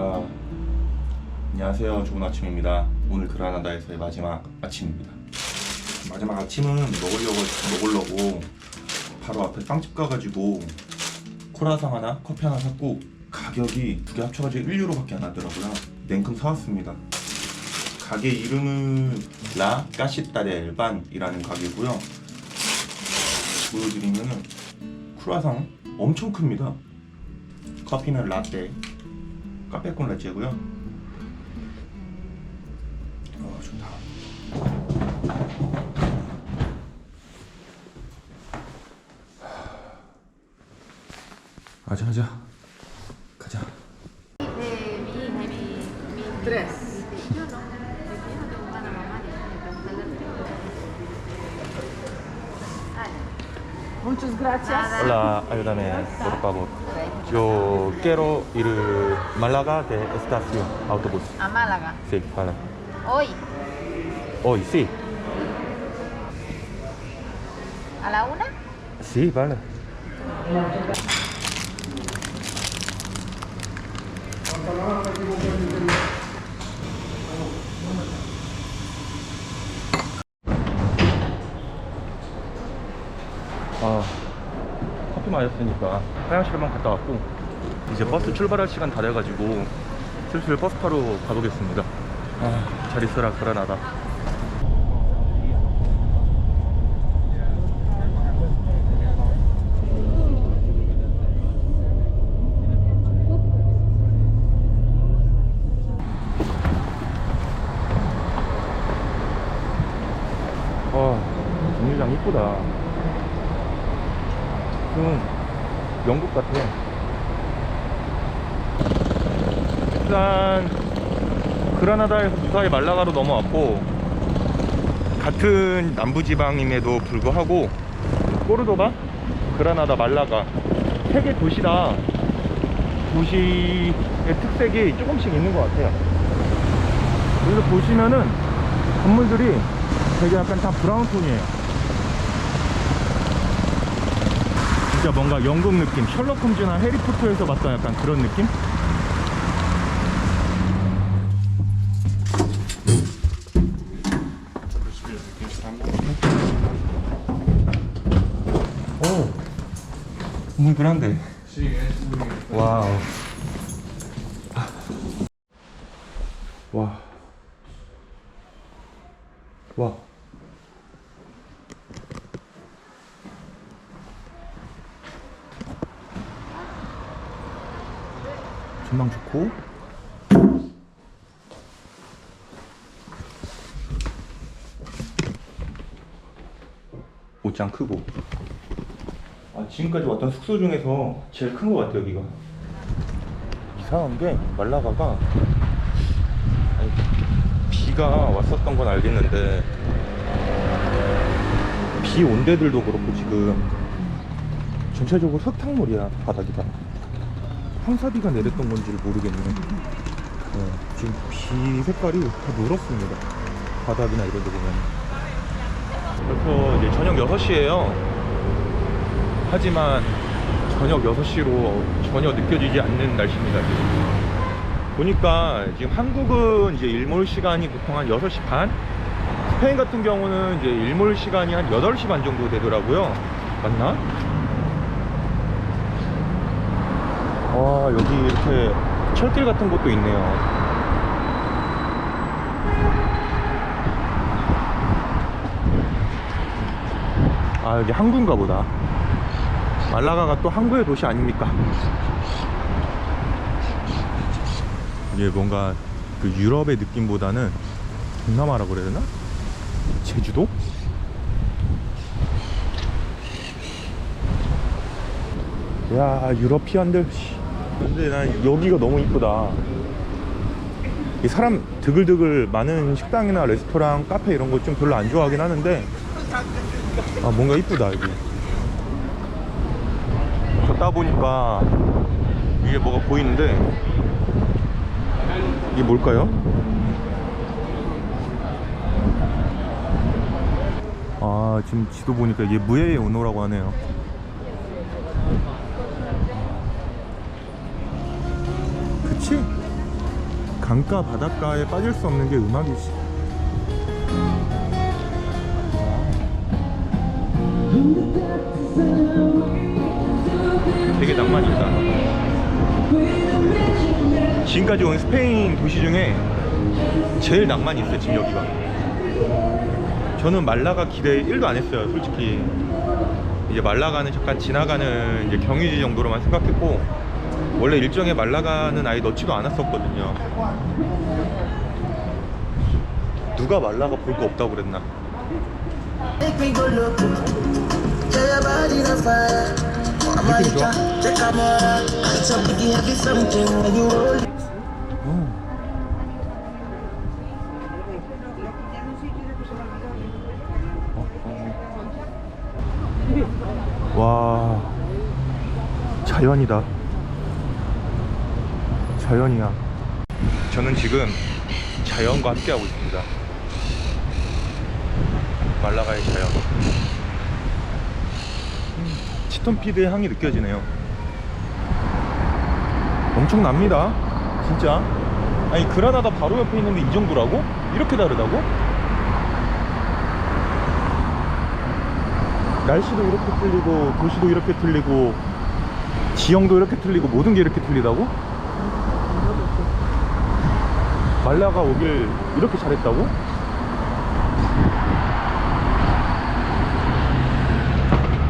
아, 안녕하세요. 좋은 아침입니다. 오늘 그라나다에서의 마지막 아침입니다. 마지막 아침은 먹으려고 먹으려고 바로 앞에 빵집 가가지고 코라상 하나, 커피 하나 샀고 가격이 두 개 합쳐가지고 1유로밖에 안 하더라고요. 냉큼 사왔습니다. 가게 이름은 라 까시타레 엘반이라는 가게고요. 보여드리면은 크루아상 엄청 큽니다. 커피는 라떼, 카페콘 라떼고요. 어 좋다. 가자 가자 가자. Tres. Muchas gracias. Hola, ayúdame, por favor. Yo quiero ir Málaga de estación autobús. A Málaga. Sí, vale. Hoy, Hoy sí. a la una. Sí, vale. 아, 커피 마셨으니까 화장실 한번 갔다 왔고 이제 버스 출발할 시간 다 돼가지고 슬슬 버스 타러 가보겠습니다. 아, 잘 있어라 그라나다. 와, 정류장 이쁘다. 좀 영국 같아. 일단 그라나다에서 무사히 말라가로 넘어왔고 같은 남부지방임에도 불구하고 꼬르도바, 그라나다, 말라가 세 개 도시다 도시의 특색이 조금씩 있는 것 같아요. 여기서 보시면은 건물들이 되게 약간 다 브라운 톤이에요. 진짜 뭔가 영국 느낌, 셜록 홈즈나 해리포터에서 봤던 약간 그런 느낌? 오, muy grande. 와우. 전망 좋고. 옷장 크고. 아, 지금까지 왔던 숙소 중에서 제일 큰 것 같아요, 여기가. 이상한 게 말라가가 아니, 비가 왔었던 건 알겠는데 비 온 데들도 그렇고 지금 전체적으로 흙탕물이야 바닥이 다 황사비가 내렸던 건지를 모르겠네 네, 지금 비 색깔이 다 노랗습니다 바닥이나 이런 데 보면 그래서 이제 저녁 6시에요 하지만 저녁 6시로 전혀 느껴지지 않는 날씨입니다 지금 보니까 지금 한국은 이제 일몰 시간이 보통 한 6시 반? 스페인 같은 경우는 이제 일몰 시간이 한 8시 반 정도 되더라고요. 맞나? 와, 여기 이렇게 철길 같은 것도 있네요. 아, 여기 항구인가 보다. 말라가가 또 항구의 도시 아닙니까? 이게 뭔가 그 유럽의 느낌보다는 동남아라고 그래야 되나? 제주도? 야 유러피안들 씨. 근데 난 여기가 너무 이쁘다. 이 사람 드글드글 많은 식당이나 레스토랑 카페 이런 거 좀 별로 안 좋아하긴 하는데 아 뭔가 이쁘다 여기. 걷다 보니까 위에 뭐가 보이는데 이게 뭘까요? 아 지금 지도 보니까 이게 무에의 운호라고 하네요 그치? 강가 바닷가에 빠질 수 없는 게 음악이지. 되게 낭만이 있다. 지금까지 온 스페인 도시 중에 제일 낭만이 있어요, 지금 여기가. 저는 말라가 기대 1도 안 했어요, 솔직히. 이제 말라가는 잠깐 지나가는 이제 경유지 정도로만 생각했고, 원래 일정에 말라가는 아예 넣지도 않았었거든요. 누가 말라가 볼 거 없다고 그랬나? 느낌 좋아? it. 와 자연이다 자연이야 저는 지금 자연과 함께하고 있습니다 말라가의 자연 음, 치톤피드의 향이 느껴지네요 엄청납니다 진짜 아니 그라나다 바로 옆에 있는데 이 정도라고? 이렇게 다르다고? 날씨도 이렇게 틀리고 도시도 이렇게 틀리고 지형도 이렇게 틀리고 모든 게 이렇게 틀리다고? 말라가 오길 이렇게 잘했다고?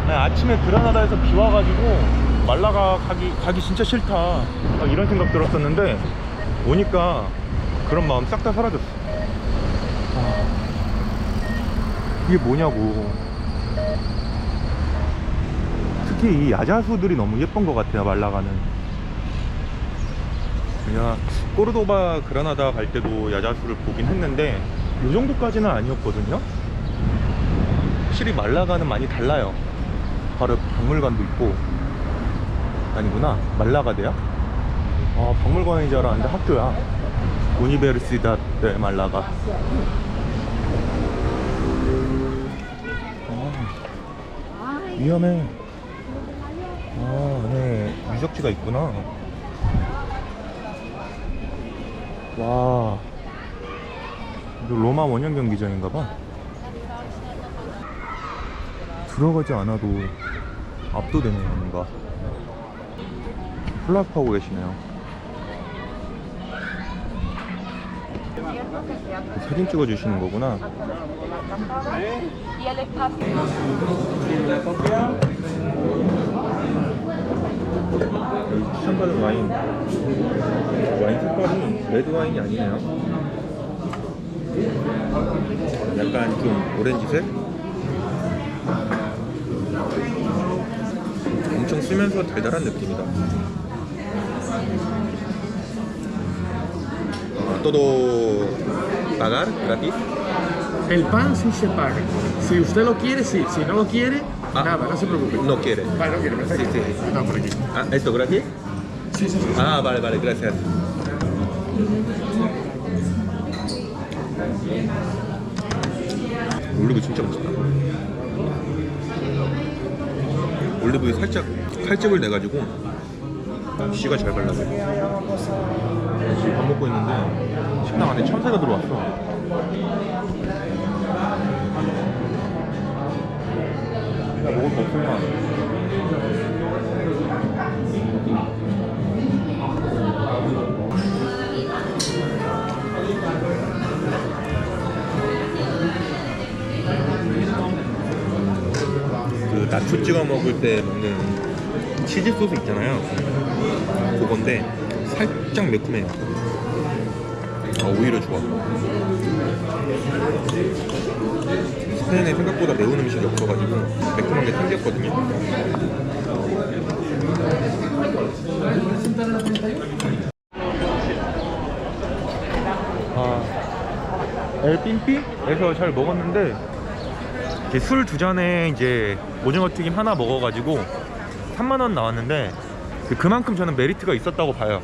아니, 아침에 그라나다에서 비 와가지고 말라가 가기 가기 진짜 싫다. 막 이런 생각 들었었는데 오니까 그런 마음 싹 다 사라졌어. 아, 이게 뭐냐고. 특히 이 야자수들이 너무 예쁜 것 같아요 말라가는 그냥 꼬르도바 그라나다 갈 때도 야자수를 보긴 했는데 이 정도까지는 아니었거든요. 확실히 말라가는 많이 달라요. 바로 박물관도 있고. 아니구나. 말라가대야? 아 박물관인 줄 알았는데 학교야. 우니베르시다 데 말라가 아, 위험해. 아, 안에 유적지가 있구나. 와. 이거 로마 원형 경기장인가 봐. 들어가지 않아도 압도되네요, 뭔가. 플라프 하고 계시네요. 사진 찍어주시는 거구나. 여기 추천받은 와인. 와인 색깔이 레드 와인이 아니네요. 약간 좀 오렌지색? 엄청 쓰면서 달달한 느낌이다. 아, todo pagar gratis El pan sí se paga. Si usted lo quiere, sí. Si no lo quiere, Ah. nada, no se preocupe. no quiere Vale, no quiere, perfecto. Sí, sí. No, por aquí. ah, esto gratis Sí, sí, sí. 아 vale vale gracias 올리브 진짜 맛있다 올리브에 살짝 칼집을 내가지고 씨가 잘 발라져 지금 밥 먹고 있는데 식당 안에 참새가 들어왔어 나 먹을 거 없을만 그 나초 찍어 먹을 때 먹는 치즈 소스 있잖아요. 그건데 살짝 매콤해요. 아, 오히려 좋아. 스페인에 생각보다 매운 음식이 없어가지고 매콤한 게 생겼거든요. 아, 엘핀피에서 잘 먹었는데 술 두 잔에 이제 오징어 튀김 하나 먹어가지고 3만 원 나왔는데 그- 그만큼 저는 메리트가 있었다고 봐요.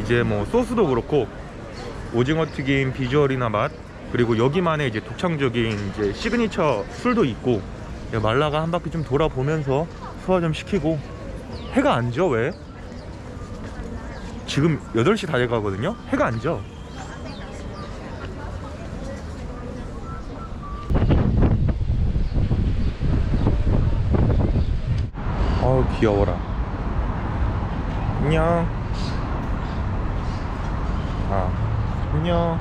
이제 뭐 소스도 그렇고 오징어 튀김 비주얼이나 맛 그리고 여기만의 이제 독창적인 이제 시그니처 술도 있고 말라가 한 바퀴 좀 돌아보면서 소화 좀 시키고 해가 안 져 왜? 지금 8시 다 돼가거든요? 해가 안 져. 어우 귀여워라 안녕 아 안녕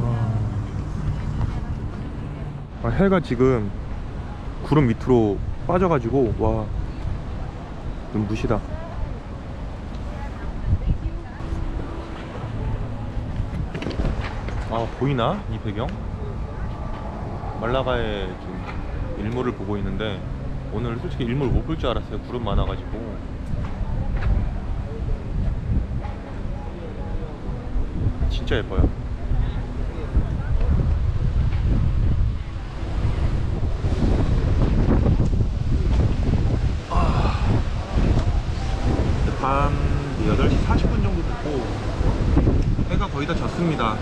와. 아, 해가 지금 구름 밑으로 빠져가지고 와. 눈부시다. 아 보이나? 이 배경? 말라가의 지금 일몰을 보고 있는데 오늘 솔직히 일몰 못 볼 줄 알았어요. 구름 많아가지고. 진짜 예뻐요. 밤 8시 40분 정도 됐고 해가 거의 다 졌습니다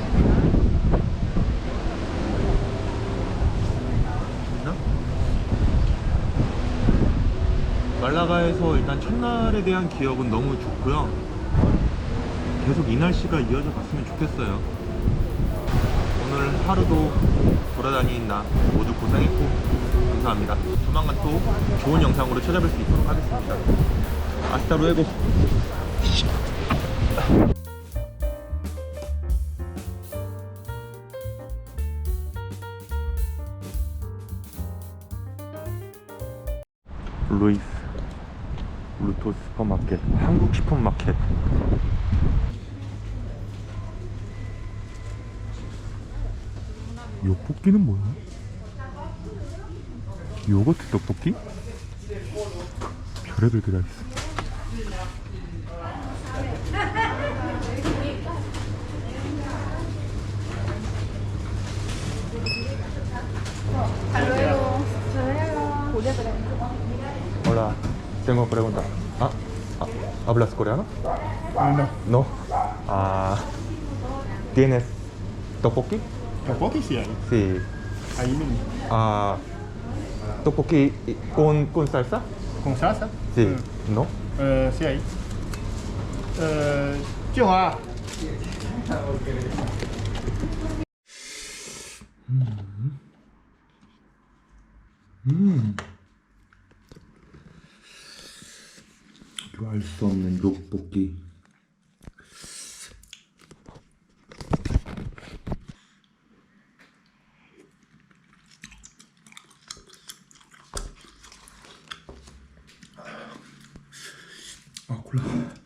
말라가에서 일단 첫날에 대한 기억은 너무 좋고요. 계속 이 날씨가 이어져 갔으면 좋겠어요. 오늘 하루도 돌아다니는 나 모두 고생했고 감사합니다. 조만간 또 좋은 영상으로 찾아뵐 수 있도록 하겠습니다. 아스타 루에고. 루이스 루토 슈퍼마켓 한국 슈퍼마켓 요 뽑기는 뭐야? 요거트 떡볶이? 별의별 게다 있어 tengo pregunta. Ah, ah, ¿Hablas coreano? No, No. Ah, ¿Tienes tteokbokki? tteokbokki sí hay. Sí. Ahí mismo. Ah, tteokbokki con, con salsa? ¿Con salsa? Sí. Mm. ¿No? Eh, sí hay. Eh, Chihuahua. 알 수 없는 욕볶이. 아 콜라.